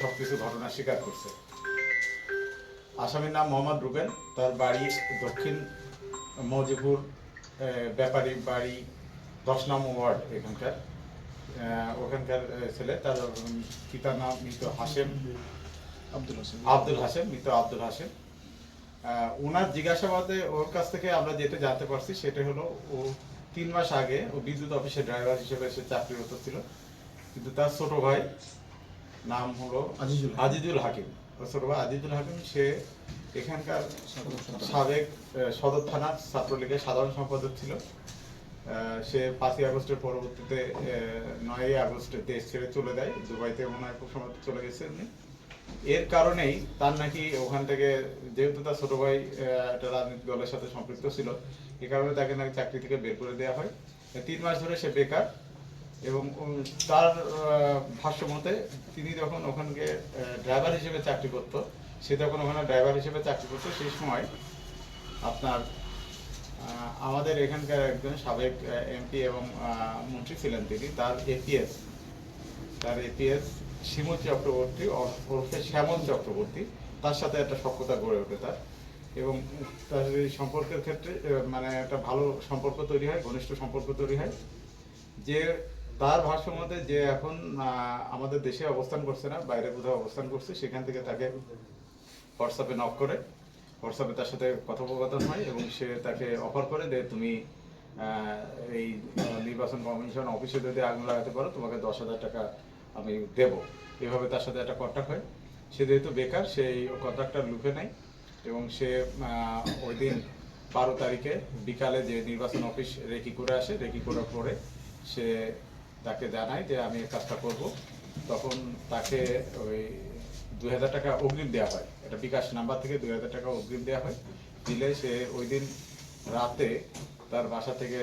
সব কিছু ঘটনা স্বীকার করছে। আসামির নাম মোহাম্মদ রুবেন তার বাড়ি দক্ষিণ মৌজিপুর ব্যাপারী বাড়ি দশ নম্বর ওয়ার্ড এখানকার। ওখানকার ছেলে তার পিতার নাম মৃত হাসেম আব্দুল হাসেম আব্দুল হাসেম মৃত আব্দুল হাসেম ওনার জিজ্ঞাসাবাদে ওর কাছ থেকে আমরা যেটা জানতে পারছি সেটা হলো ও তিন মাস আগে ও বিদ্যুৎ অফিসে ড্রাইভার হিসেবে সে চাকরিরত ছিল। কিন্তু তার ছোট ভাই নাম হলো আজিজুল হাকিম। আজিজুল হাকিম। ভাই আজিজুল হাকিম সে এখানকার সাবেক সদর থানার ছাত্রলীগের সাধারণ সম্পাদক ছিল। সে পাঁচই আগস্টের পরবর্তীতে নয়ই আগস্টে দেশ ছেড়ে চলে যায়। দুবাইতে মনে হয় খুব সময় চলে গেছে উনি। এর কারণেই তার নাকি ওখান থেকে যেহেতু তার ছোট ভাই একটা রাজনৈতিক দলের সাথে সম্পৃক্ত ছিল এই কারণে তাকে নাকি চাকরি থেকে বের করে দেওয়া হয়। তিন মাস ধরে সে বেকার। এবং তার ভাষ্য মতে তিনি যখন ওখানকে ড্রাইভার হিসেবে চাকরি করতো, সে তখন ওখানে ড্রাইভার হিসেবে চাকরি করতো। সেই সময় আপনার আমাদের এখানকার একজন সাবেক এমপি এবং মন্ত্রী ছিলেন তিনি, তার এপিএস তার এপিএস শিমুল চক্রবর্তী ওর- ওরফে শ্যামল চক্রবর্তী, তার সাথে একটা সখ্যতা গড়ে ওঠে তার। এবং তার এই সম্পর্কের ক্ষেত্রে মানে একটা ভালো সম্পর্ক তৈরি হয়, ঘনিষ্ঠ সম্পর্ক তৈরি হয়, যে তার ভাষ্য যে এখন আমাদের দেশে অবস্থান করছে না, বাইরে কোথাও অবস্থান করছে, সেখান থেকে তাকে হোয়াটসঅ্যাপে নক করে। হোয়াটসঅ্যাপে তার সাথে কথোপকথন হয় এবং সে তাকে অফার করে যে তুমি এই নির্বাচন কমিশন অফিসে যদি আগুন লাগাতে পারো, তোমাকে দশ হাজার টাকা আমি দেব। এভাবে তার সাথে একটা কন্ট্যাক্ট হয়। সে যেহেতু বেকার সেই কন্ট্রাক্টটা লুকে নেয় এবং সে ওই দিন বারো তারিখে বিকালে যে নির্বাচন অফিস রেকি করে আসে, রেকি করার পরে সে তাকে জানায় যে আমি কাজটা করব। তখন তাকে ওই দুই হাজার টাকা অগ্রিম দেওয়া হয়। এটা বিকাশ নাম্বার থেকে দুই হাজার টাকা অগ্রিম দেওয়া হয়। দিলে সে ওই দিন রাতে তার বাসা থেকে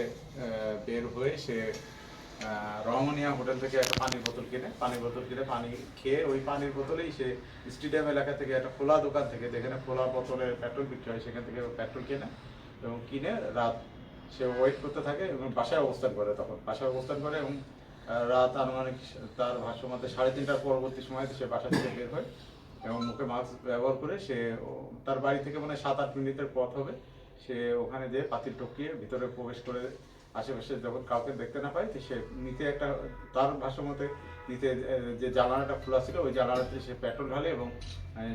বের হয়ে সে রমনিয়া হোটেল থেকে একটা পানির বোতল কিনে, পানির বোতল কিনে পানি খেয়ে ওই পানির বোতলেই সে স্টেডিয়াম এলাকা থেকে একটা খোলা দোকান থেকে, যেখানে খোলা বোতলের পেট্রোল বিক্রি হয়, সেখান থেকে পেট্রোল কিনে এবং কিনে রাত সে ওয়েট করতে থাকে এবং বাসায় অবস্থান করে তখন। বাসায় অবস্থান করে এবং রাত আনুমানিক তার ভাষ্য মতে সাড়ে তিনটার পরবর্তী সময় সে বাসা থেকে বের হয় এবং মুখে মাস্ক ব্যবহার করে সে তার বাড়ি থেকে মানে সাত আট মিনিটের পথ হবে। সে ওখানে যেয়ে পাতিল টপকিয়ে ভিতরে প্রবেশ করে আশেপাশে যখন কাউকে দেখতে না পায় সে নিতে একটা তার ভাষ্য মতে নিচে আহ, যে জ্বালানাটা খোলা ছিল ওই জ্বালানাতে সে পেট্রোল ঢালে এবং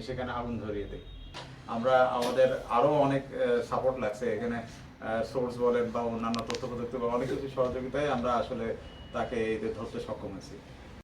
সেখানে আগুন ধরিয়ে দেয়। আমরা আমাদের আরও অনেক সাপোর্ট লাগছে। এখানে সোর্স বলেন বা অন্যান্য তথ্য প্রযুক্তি বা অনেক কিছু সহযোগিতায় আমরা আসলে তাকে ধরতে সক্ষম হয়েছি।